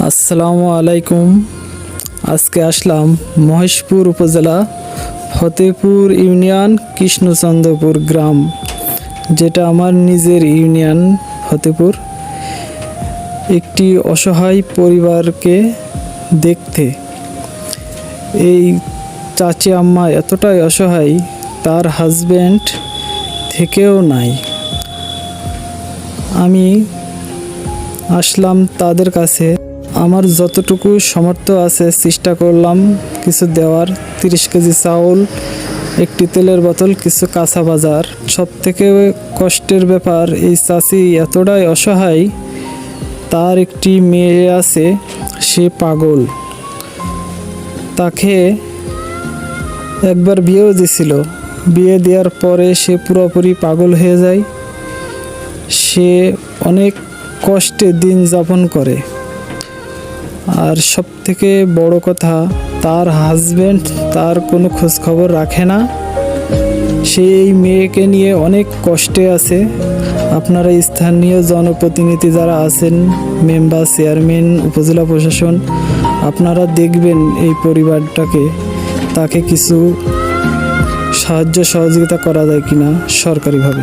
আসসালামু আলাইকুম। আজকে আসলাম মহেশপুর উপজেলা ফতেপুর ইউনিয়ন কৃষ্ণচন্দ্রপুর গ্রাম, যেটা আমার নিজের ইউনিয়ন ফতেপুর। একটি অসহায় পরিবারকে দেখতে। এই চাচি আম্মা এতটাই অসহায়, তার হাজব্যান্ড থেকেও নাই। আমি আসলাম তাদের কাছে। আমার যতটুকু সামর্থ্য আছে চেষ্টা করলাম কিছু দেওয়ার। তিরিশ কেজি চাউল, একটি তেলের বোতল, কিছু কাঁচা বাজার। সব থেকে কষ্টের ব্যাপার, এই চাষি এতটাই অসহায়, তার একটি মেয়ে আছে, সে পাগল। তাকে একবার বিয়েও দিছিল। বিয়ে দেওয়ার পরে সে পুরোপুরি পাগল হয়ে যায়। সে অনেক কষ্টে দিন যাপন করে। আর সব থেকে বড় কথা, তার হাজবেন্ড তার কোনো খোঁজখবর রাখে না। সে এই মেয়েকে নিয়ে অনেক কষ্টে আছে। আপনারা স্থানীয় জনপ্রতিনিধি যারা আছেন মেম্বার চেয়ারম্যান উপজেলা প্রশাসন, আপনারা দেখবেন এই পরিবারটাকে, তাকে কিছু সাহায্য সহযোগিতা করা যায় কিনা সরকারিভাবে।